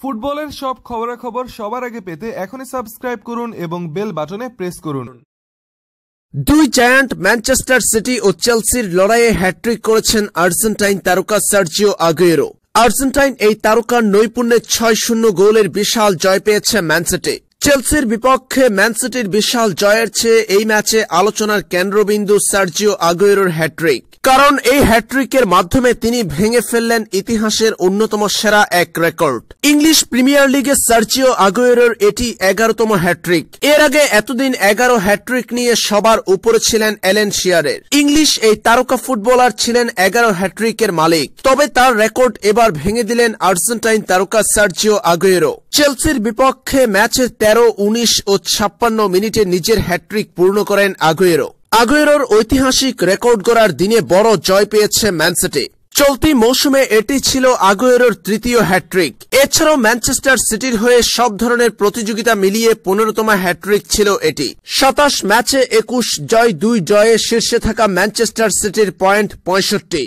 ফুটবলের সব খবরাখবর সবার আগে পেতে এখনই সাবস্ক্রাইব করুন এবং বেল বাটনে প্রেস করুন। দুই জায়ান্ট ম্যানচেস্টার সিটি ও চেলসির লড়াইয়ে হ্যাট্রিক করেছেন আর্জেন্টাইন তারকা সার্জিও আগুয়েরো। আর্জেন্টাইন এই তারকার নৈপুণ্যে ছয় শূন্য গোলের বিশাল জয় পেয়েছে ম্যানসিটি চেলসির বিপক্ষে ম্যানসিটির বিশাল জয়ের চেয়ে এই ম্যাচে আলোচনার কেন্দ্রবিন্দু সার্জিও আগুয়েরোর হ্যাট্রিক কারণ এই হ্যাট্রিকের মাধ্যমে তিনি ভেঙে ফেললেন ইতিহাসের অন্যতম সেরা এক রেকর্ড। ইংলিশ প্রিমিয়ার লিগে সার্জিও আগুয়েরোর এটি এগারোতম হ্যাট্রিক এর আগে এতদিন এগারো হ্যাট্রিক নিয়ে সবার উপরে ছিলেন এলেন শিয়ারের। ইংলিশ এই তারকা ফুটবলার ছিলেন এগারো হ্যাট্রিকের মালিক। তবে তার রেকর্ড এবার ভেঙে দিলেন আর্জেন্টাইন তারকা সার্জিও আগুয়েরো। চেলসির বিপক্ষে ম্যাচে তেরো, উনিশ ও ছাপ্পান্ন মিনিটে নিজের হ্যাট্রিক পূর্ণ করেন আগুয়েরো। আগুয়েরোর ঐতিহাসিক রেকর্ড গড়ার দিনে বড় জয় পেয়েছে ম্যানসিটি চলতি মৌসুমে এটি ছিল আগুয়েরোর তৃতীয় হ্যাট্রিক এছাড়াও ম্যানচেস্টার সিটির হয়ে সব ধরনের প্রতিযোগিতা মিলিয়ে পনেরোতম হ্যাট্রিক ছিল এটি। সাতাশ ম্যাচে একুশ জয়, দুই জয়ে শীর্ষে থাকা ম্যানচেস্টার সিটির পয়েন্ট পঁয়ষট্টি।